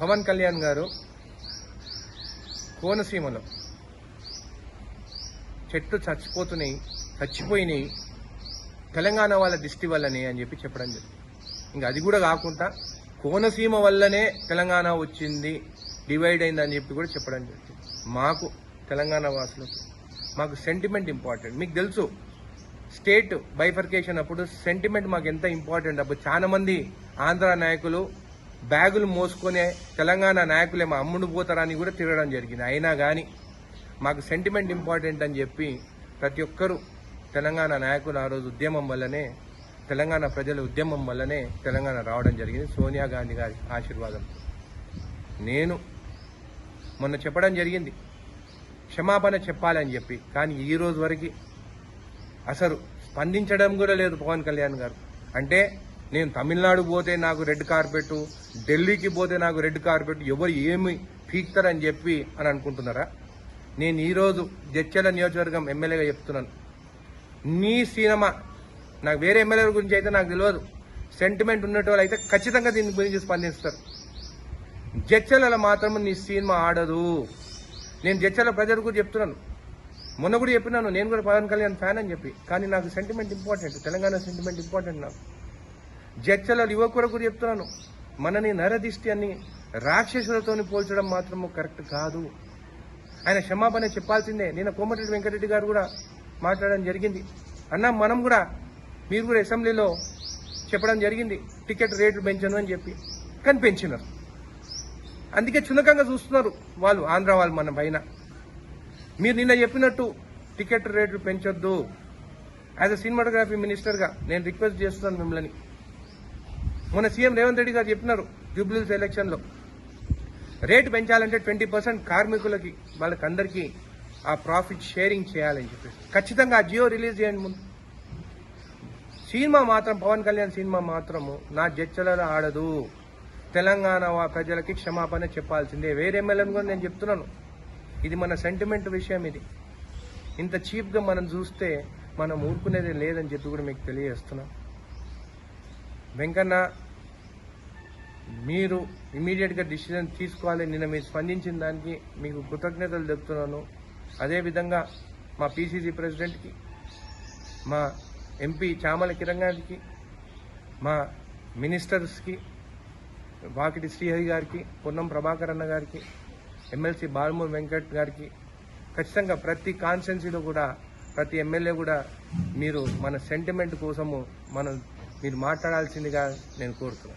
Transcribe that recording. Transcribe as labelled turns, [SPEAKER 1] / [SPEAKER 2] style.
[SPEAKER 1] పవన్ కళ్యాణ్ గారు కోనసీమలో చెట్లు చచ్చిపోతున్నాయి చచ్చిపోయినాయి తెలంగాణ వాళ్ళ దిష్టి వల్లనే అని చెప్పి చెప్పడం జరిగింది. ఇంకా అది కూడా కాకుండా కోనసీమ వల్లనే తెలంగాణ వచ్చింది డివైడ్ అయిందని చెప్పి కూడా చెప్పడం జరిగింది. మాకు తెలంగాణ వాసులకు మాకు సెంటిమెంట్ ఇంపార్టెంట్ మీకు తెలుసు స్టేట్ బైఫర్కేషన్ అప్పుడు సెంటిమెంట్ మాకు ఎంత ఇంపార్టెంట్ అప్పుడు చాలామంది ఆంధ్ర నాయకులు బ్యాగులు మోసుకొని తెలంగాణ నాయకులేమో అమ్ముడు పోతారని కూడా తిరగడం జరిగింది. అయినా కానీ మాకు సెంటిమెంట్ ఇంపార్టెంట్ అని చెప్పి ప్రతి ఒక్కరూ తెలంగాణ నాయకులు ఆ రోజు ఉద్యమం వల్లనే తెలంగాణ ప్రజల ఉద్యమం వల్లనే తెలంగాణ రావడం జరిగింది. సోనియా గాంధీ గారి ఆశీర్వాదం. నేను మొన్న చెప్పడం జరిగింది. క్షమాపణ చెప్పాలని చెప్పి. కానీ ఈ రోజు వరకు అసలు స్పందించడం కూడా లేదు పవన్ కళ్యాణ్ గారు. అంటే నేను తమిళనాడు పోతే నాకు రెడ్ కార్పెట్ ఢిల్లీకి పోతే నాకు రెడ్ కార్పెట్ ఎవరు ఏమి పీక్తారని చెప్పి అని అనుకుంటున్నారా? నేను ఈరోజు జడ్చల నియోజకవర్గం ఎమ్మెల్యేగా చెప్తున్నాను. నీ సినిమా నాకు వేరే ఎమ్మెల్యేల గురించి అయితే నాకు తెలియదు. సెంటిమెంట్ ఉన్నట్టు అయితే ఖచ్చితంగా దీని గురించి స్పందిస్తారు. జడ్చలలో మాత్రం నీ సినిమా ఆడదు. నేను జడ్చల ప్రజలకు చెప్తున్నాను. మొన్న కూడా చెప్పినాను నేను కూడా పవన్ కళ్యాణ్ ఫ్యాన్ అని చెప్పి. కానీ నాకు sentiment important Telangana sentiment important నాకు. జడ్చల యువకులకు చెప్తున్నాను. మనని నరదిష్టి అని రాక్షసులతోని పోల్చడం మాత్రము కరెక్ట్ కాదు. ఆయన క్షమాపణ చెప్పాల్సిందే. నేను కోమటిరెడ్డి వెంకటరెడ్డి గారు కూడా మాట్లాడడం జరిగింది. అన్న మనం కూడా మీరు కూడా అసెంబ్లీలో చెప్పడం జరిగింది. టికెట్ రేట్లు పెంచను అని చెప్పి. కానీ పెంచినారు. అందుకే చునకంగా చూస్తున్నారు వాళ్ళు ఆంధ్ర వాళ్ళు మన పైన. మీరు నిన్న చెప్పినట్టు టికెట్ రేట్లు పెంచొద్దు. యాజ్ అ సినిమాటోగ్రఫీ మినిస్టర్గా నేను రిక్వెస్ట్ చేస్తున్నాను మిమ్మల్ని. మొన్న సీఎం రేవంత్ రెడ్డి గారు చెప్పినారు జూబ్లీస్ ఎలక్షన్లో. రేటు పెంచాలంటే ట్వంటీ పర్సెంట్ కార్మికులకి వాళ్ళకందరికీ ఆ ప్రాఫిట్ షేరింగ్ చేయాలని చెప్పేసి. ఖచ్చితంగా ఆ జియో రిలీజ్ చేయండి ముందు. సినిమా మాత్రం పవన్ కళ్యాణ్ సినిమా మాత్రము నా జడ్చలలో ఆడదు. తెలంగాణ ప్రజలకి క్షమాపణ చెప్పాల్సిందే. వేరే ఎమ్మెల్యేని కూడా నేను చెప్తున్నాను. ఇది మన సెంటిమెంట్ విషయం ఇది. ఇంత చీప్గా మనం చూస్తే మనం ఊరుకునేది లేదని చెప్పి కూడా మీకు తెలియజేస్తున్నాం. వెంకన్న మీరు ఇమీడియట్గా డిసిజన్ తీసుకోవాలి. నిన్న మీరు స్పందించిన దానికి మీకు కృతజ్ఞతలు చెప్తున్నాను అదేవిధంగా మా పీసీసీ ప్రెసిడెంట్కి మా ఎంపీ చామల కిరణ్ మా మినిస్టర్స్కి వాకిటి శ్రీహరి గారికి పొన్నం ప్రభాకర్ అన్న గారికి ఎమ్మెల్సీ బాలమూరి వెంకట్ గారికి ఖచ్చితంగా ప్రతి కాన్స్టెన్సీలో కూడా ప్రతి ఎమ్మెల్యే కూడా మీరు మన సెంటిమెంట్ కోసము మనం మీరు మాట్లాడాల్సిందిగా నేను కోరుతున్నాను.